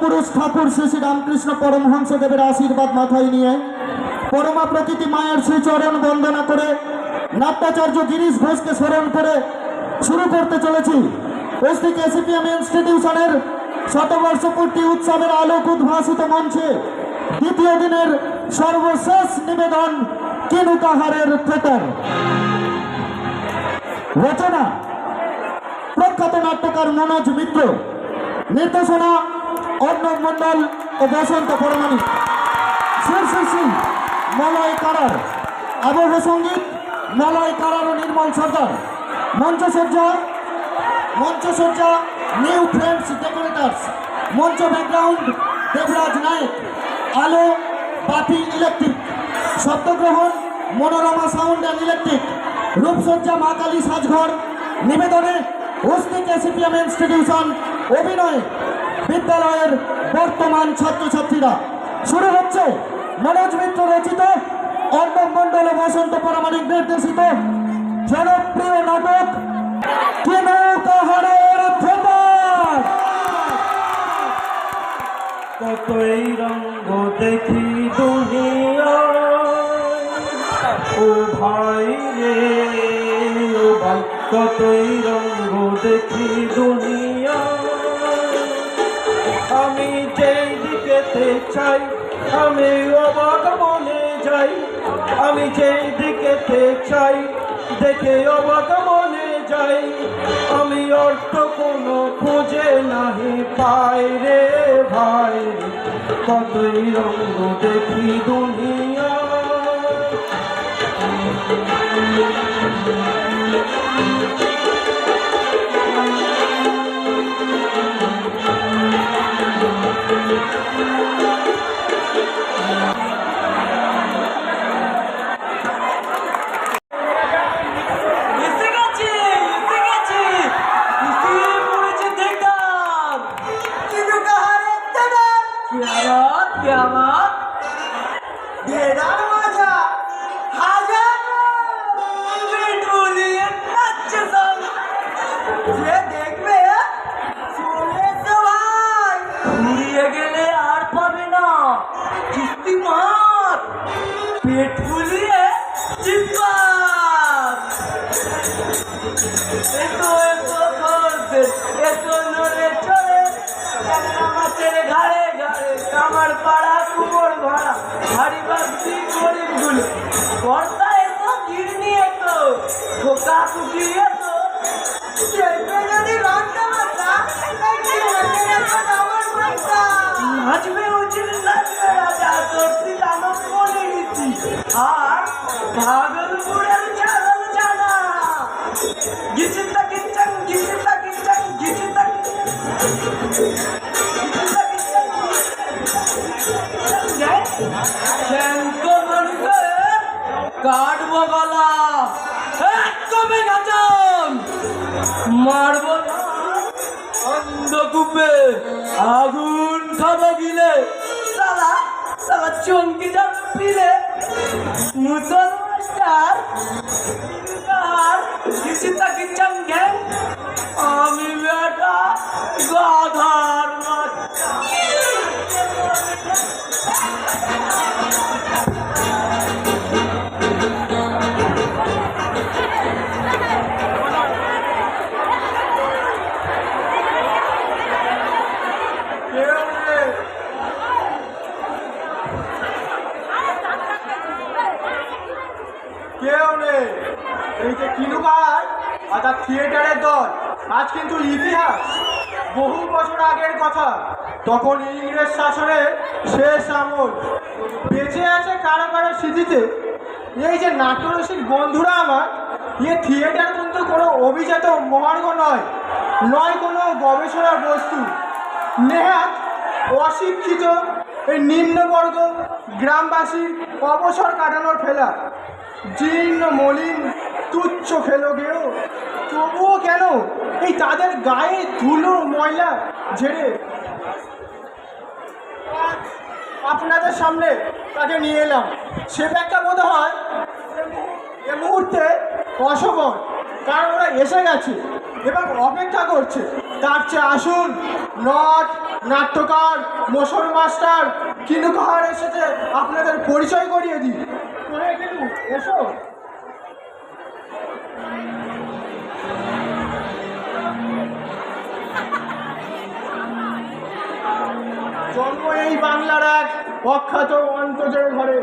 নমস্কার পুরুষ ঠাকুর শ্রী শ্রী রামকৃষ্ণ পরমহংসদেবের আশীর্বাদ মাথায় নিয়ে পরমা প্রকৃতি মায়ের শ্রীচরণ বন্দনা করে নাট্যাচার্য গিরিশ ঘোষকে স্মরণ করে শুরু করতে চলেছি। উপস্থিত এসিপিএম ইনস্টিটিউশনের শতবর্ষপূর্তি উৎসবের আলোক উদ্ভাসিত মঞ্চে দ্বিতীয় দিনের সর্বশেষ নিবেদন কিনু কাহারের রচনা, প্রখ্যাত নাট্যকার মনোজ মিত্র। নির্দেশনা অর্ণব মণ্ডল ও বসন্ত পরমাণিক শীর্ষী সিং মলয় কারার। আবহ সংগীত মলয় কারার ও নির্মল সর্দার। মঞ্চসজ্জা মঞ্চসজ্জা, নিউ ফ্রেন্ডস ডেকোরেটার্স। মঞ্চ ব্যাকগ্রাউন্ড, দেবরাজ নায়ক। আলো, বাতি, ইলেকট্রিক। শব্দগ্রহণ মনোরমা সাউন্ড অ্যান্ড ইলেকট্রিক। রূপসজ্জা, মা কালী সাজঘর। নিবেদনে অস্তিক এসিপিএম ইনস্টিটিউশন। অভিনয়ে বিদ্যালয়ের বর্তমান ছাত্রছাত্রীরা। শুরু হচ্ছে মনোজ মিত্র রচিত অর্ণব মণ্ডল ও বসন্ত পরামাণিক নির্দেশিত জনপ্রিয় নাটক কেন কাহারের থিয়েটার কতই রঙ্গ দেখি ও ভাই রে ভাই কতই রঙ্গ দেখি দুনিয়া। আমি যেই দিকেতে চাই, আমি অবাক মনে যাই। আমি যেই দিকেতে চাই, দেখে অবাক মনে যাই। আমি অর্থ কোনো খুঁজে নাহি পাই রে ভাই। কতই রঙ্গ দেখি দুনিয়া। এসে কাটবো গলা। মারবো অন্ধকূপে আগুন খাব গিলে সালা সালা চমকে যাবে পিলে আর কিছু তাকে চমকে আমি বেটা গাধার তখন ইংরেজ শাসনের শেষ আমল। বেঁচে আছে কারও কারও স্মৃতিতে এই যে নাট্যরসিক বন্ধুরা আমার ইয়ে থিয়েটার কিন্তু কোনো অভিজাত মহার্ঘ নয় নয় কোনো গবেষণার বস্তু। নেহাত অশিক্ষিত, এই নিম্নবর্গ গ্রামবাসীর অবসর কাটানোর ফেলা। জীর্ণ, মলিন, তুচ্ছ ফেলো গেও তবুও কেন? এই তাদের গায়ে ধুলো, ময়লা ঝেড়ে আপনাদের সামনে তাকে নিয়ে এলাম। সে ব্যাগটা মনে হয় এ মুহূর্তে অসফল কারণ ওরা এসে গেছে এবং অপেক্ষা করছে। তার চেয়ে আসুন, নট, নাট্যকার মোশন মাস্টার কিনু কাহার এসেছে, আপনাদের পরিচয় করিয়ে দিই। এসো জন্ম এই বাংলার এক অখ্যাত অন্তজের ঘরে।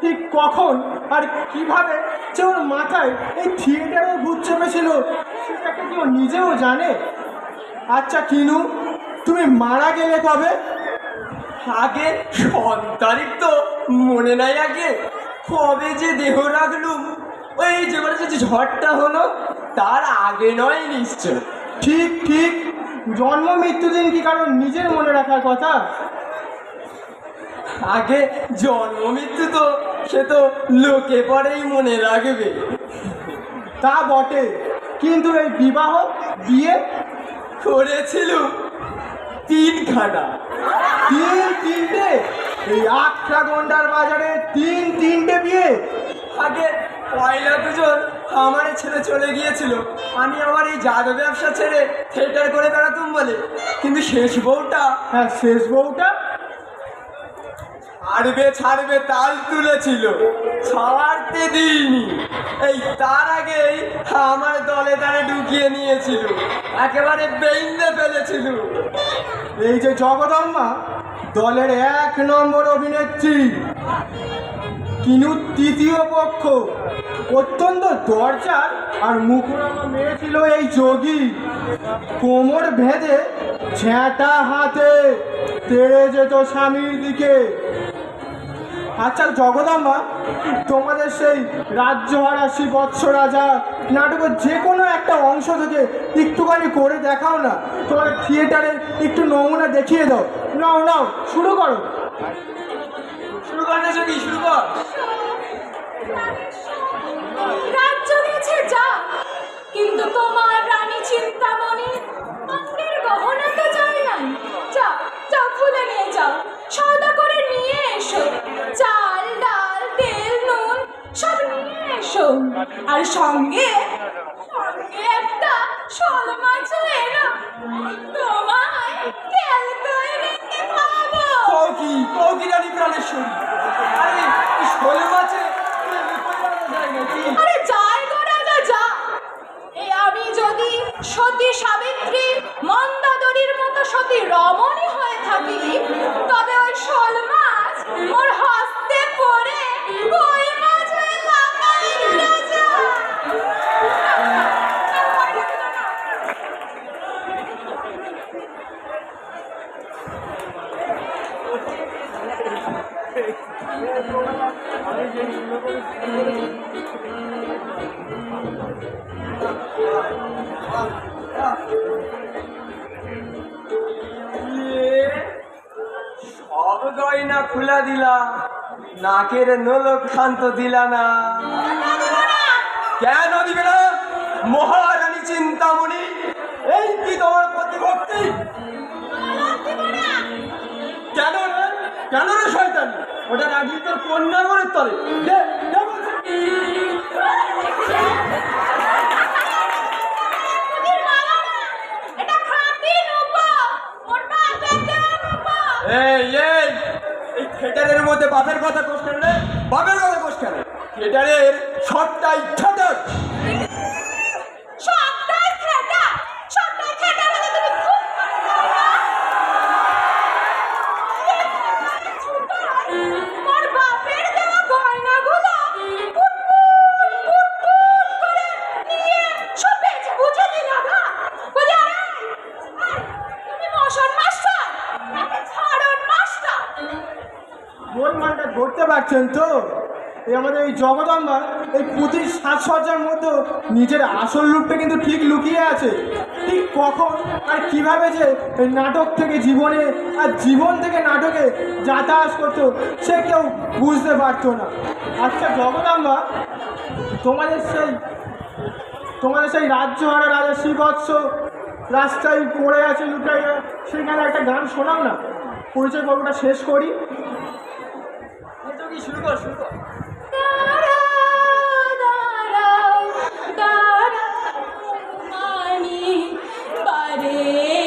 ঠিক কখন আর কীভাবে যে ওর মাথায় এই থিয়েটারে ভূত চেপেছিল সেটাকে কেউ নিজেও জানে? আচ্ছা কিনু তুমি মারা গেলে কবে? আগে? সন্তানিক তো মনে নাই আগে। কবে যে দেহ রাখলুম ওই যে ঝড়টা হলো তার আগে নয় নিশ্চয়। ঠিক ঠিক জন্ম মৃত্যুদিন কি কারণ নিজের মনে রাখার কথা? আগে জন্ম, মৃত্যু তো, সে তো লোকে পরেই মনে রাখবে। তা বটে। কিন্তু এই বিবাহ, বিয়ে করেছিল তিনখানা। তিন তিনটে। এই আটটা গন্ডার বাজারে তিন তিনটে বিয়ে। আগে পয়লা দুজন আমার ছেলে চলে গিয়েছিল। আমি আমার এই জাদু ব্যবসা ছেড়ে থিয়েটার করে বেড়াতুম বলে। কিন্তু শেষ বউটা হ্যাঁ শেষ বউটা? ছাড়বে ছাড়বে তাল তুলেছিল। ছাড়তে দিইনি। এই তার আগেই আমার দলে তারে ঢুকিয়ে নিয়েছিল। একেবারে বেইন্দে ফেলেছিল। এই যে জগদম্মা দলের এক নম্বর অভিনেত্রী। কিনু তৃতীয় পক্ষ। অত্যন্ত দরজার আর মুখরামা মেয়ে ছিল এই যোগী। কোমর ভেদে ঝ্যাঁটা হাতে তেড়ে যেত স্বামীর দিকে। আচ্ছা জগদম্বা তোমাদের সেই রাজ্য রাজ্যহারা বৎস রাজা নাটকের যে কোনো একটা অংশ থেকে একটুখানি করে দেখাও না। তোমার থিয়েটারের একটু নমুনা দেখিয়ে দাও। নাও নাও, শুরু করো। কর না শুরু কর। রাজ্য গেছে যা, কিন্তু তোমার রানী চিন্তামণি অঙ্গের গহনা তো যায় নাই। যা যা খুলে নিয়ে যাও। সদা করে নিয়ে এসো। চাল, ডাল, তেল, নুন, সব নিয়ে এসো। আর সঙ্গে সব গয়না খুলা দিলা নাকের নোলক খান্ত দিলা না কেন দিবে না মহারানী চিন্তামণি এই কি তোমার কেন রে শয়তান। ওটা রাখলি তোর কন্যা করে তলে। এই এই এই থিয়েটারের মধ্যে বাপের কথা কোষ কেন রে? বাপের কথা কোষ কেন? থিয়েটারের সবটাই থিয়েটার আমাদের এই জগদম্বা এই পুঁথির সাজসজ্জার মধ্যে নিজের আসল রূপটা কিন্তু ঠিক লুকিয়ে আছে। ঠিক কখন আর কীভাবে যে এই নাটক থেকে জীবনে আর জীবন থেকে নাটকে যাতায়াত করতো, সে কেউ বুঝতে পারতো না। আচ্ছা জগদম্বা, তোমাদের সেই তোমাদের সেই রাজ্যহারা রাজা শ্রীবৎস রাস্তায় পড়ে আছে লুটাইয়া সেখানে একটা গান শোনাও না? পরিচয় পর্বটা শেষ করি। শুরু কর শুরু কর। Hey.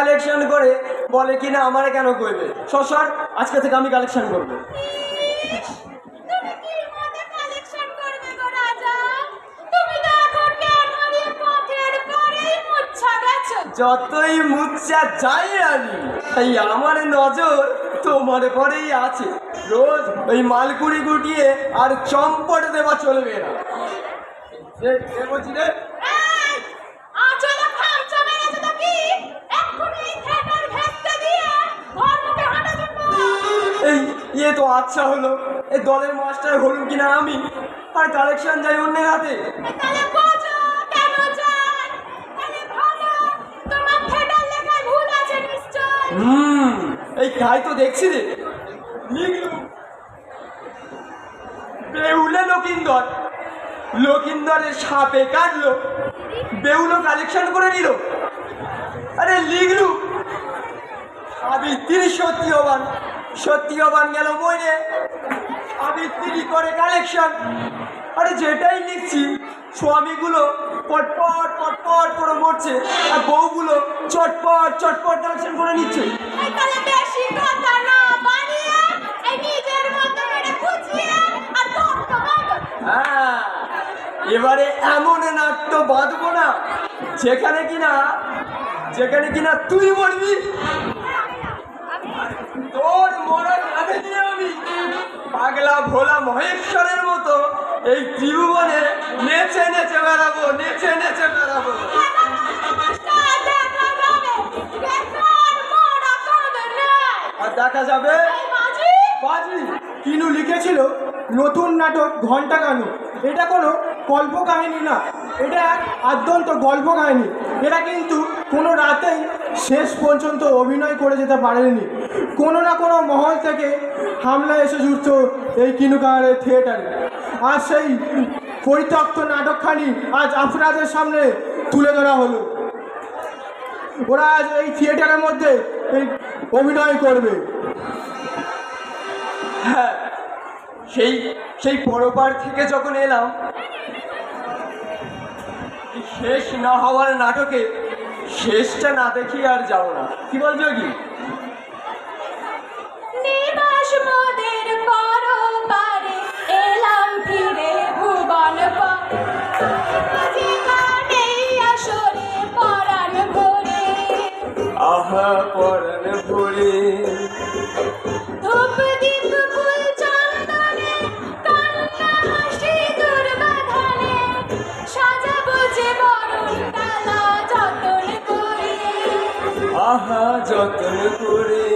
কালেকশন করে বলে কিনা আমার কেন করবে শ্বশুর আজকে থেকে আমি কালেকশন করব। কি যতই মুচ্ছা যাই রানি তাই আমার নজর তোমার পরেই আছে। রোজ ওই মালকুড়ি গুটিয়ে আর চম্পট দেওয়া চলবে না। বলছি রে। ইয়ে তো আচ্ছা হলো। এই দলের মাস্টার হলুম কিনা আমি? আর কালেকশন যাই অন্যের হাতে। হুম এই খাই তো দেখছি রে। বেউলে লকিন্দর। লকিন্দরের সাপে কাটলো। বেউলো কালেকশন করে নিল। আরে লিখলু। সাবিত্রী সত্যিয়বান সত্যিয়বান গেল মরে সাবিত্রী করে কালেকশন আরে যেটাই লিখছি স্বামীগুলো পটপট পটপট করে মরছে আর বউগুলো চটপট চটপট কালেকশন করে নিচ্ছে। হ্যাঁ এবারে এমন নাট্য বাঁধবো না যেখানে কিনা যেখানে কিনা তুই বলবি তোর মরার আগে দিয়ে আমি পাগলা ভোলা মহেশ্বরের মতো এই ত্রিভুবনে নেচে নেচে বেড়াবো, নেচে নেচে বেড়াবো। আর দেখা যাবে বাজি। কিনু লিখেছিল, নতুন নাটক ঘণ্টা কানু। এটা কোনো গল্প কাহিনী না। এটা এক আদ্যন্ত গল্প কাহিনী। এরা কিন্তু কোনো রাতেই শেষ পর্যন্ত অভিনয় করে যেতে পারেনি। কোনো না কোনো মহল থেকে হামলা এসে জুটত এই কিনুকারের থিয়েটারে। আর সেই পরিত্যক্ত নাটকখানি আজ আপনাদের সামনে তুলে ধরা হলো। ওরা আজ এই থিয়েটারের মধ্যে অভিনয় করবে। হ্যাঁ সেই সেই পরপার থেকে যখন এলাম শেষ না হওয়ার নাটকে শেষটা না দেখি আর যাও না। কি বলছো কি? আসরে পরাণ আহা পর রতন করে